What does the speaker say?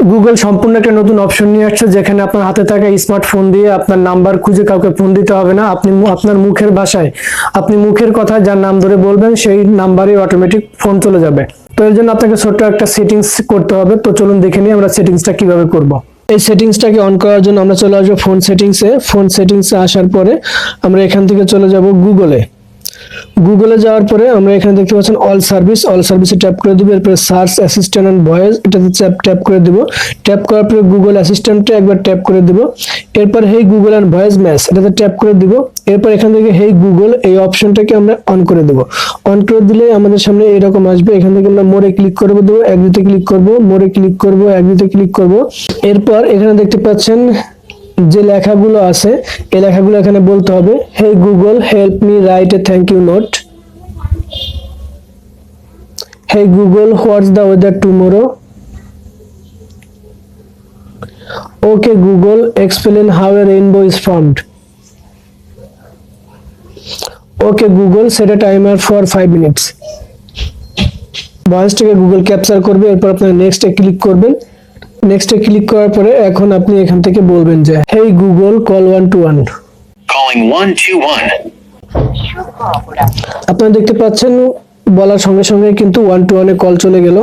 Google সম্পূর্ণ একটা নতুন অপশন নিয়ে আসছে, যেখানে আপনার হাতে থাকা স্মার্টফোন দিয়ে আপনার নাম্বার খুঁজে কাউকে ফোন দিতে হবে না। আপনি আপনার মুখের ভাষায়, আপনি মুখের কথা যার নাম ধরে বলবেন, সেই নাম্বারে অটোমেটিক ফোন চলে যাবে। তো এর জন্য আপনাকে ছোট্ট একটা সেটিংস করতে হবে। তো চলুন দেখে নিই আমরা সেটিংসটা কীভাবে করব। এই সেটিংসটাকে অন করার জন্য আমরা চলে আসব ফোন সেটিংসে ফোন সেটিংসে আসার পরে আমরা এখান থেকে চলে যাব গুগলে গুগলে যাওয়ার পরে আমরা এখানে দেখতে পাচ্ছেন অল সার্ভিস অল সার্ভিসে ট্যাপ করে দিব। এরপরে সার্চ অ্যাসিস্ট্যান্ট এন্ড ভয়েস এটাতে ট্যাপ ট্যাপ করে দিব। ট্যাপ করার পরে গুগল অ্যাসিস্ট্যান্টে একবার ট্যাপ করে দিব। এরপর hey Google and voice match এটাতে ট্যাপ করে দিব। এরপর এখান থেকে হেই গুগল এই অপশনটাকে আমরা অন করে দেব। অন করে দিলে আমাদের সামনে এরকম আসবে। এখান থেকে আমরা মোরে ক্লিক করব দেবো এগ্রিতে ক্লিক করব মোরে ক্লিক করব এগ্রিতে ক্লিক করব। এরপর এখানে দেখতে পাচ্ছেন যে লেখাগুলো আছে, এই লেখাগুলো এখানে বলতে হবে, hey Google help me write a thank you note hey Google what's the weather tomorrow okay Google explain how a rainbow is formed okay Google set a timer for five minutes ভয়েসটাকে Google capture করবে, এরপর আপনার নেক্সটে click করবেন। নেক্সটে click করার পরে এখন আপনি এখান থেকে বলবেন যে hey Google call one two one Calling 121. আপনারা দেখতে পাচ্ছেন বলার সঙ্গে সঙ্গে কিন্তু ওয়ান টু ওয়ানে কল চলে গেল।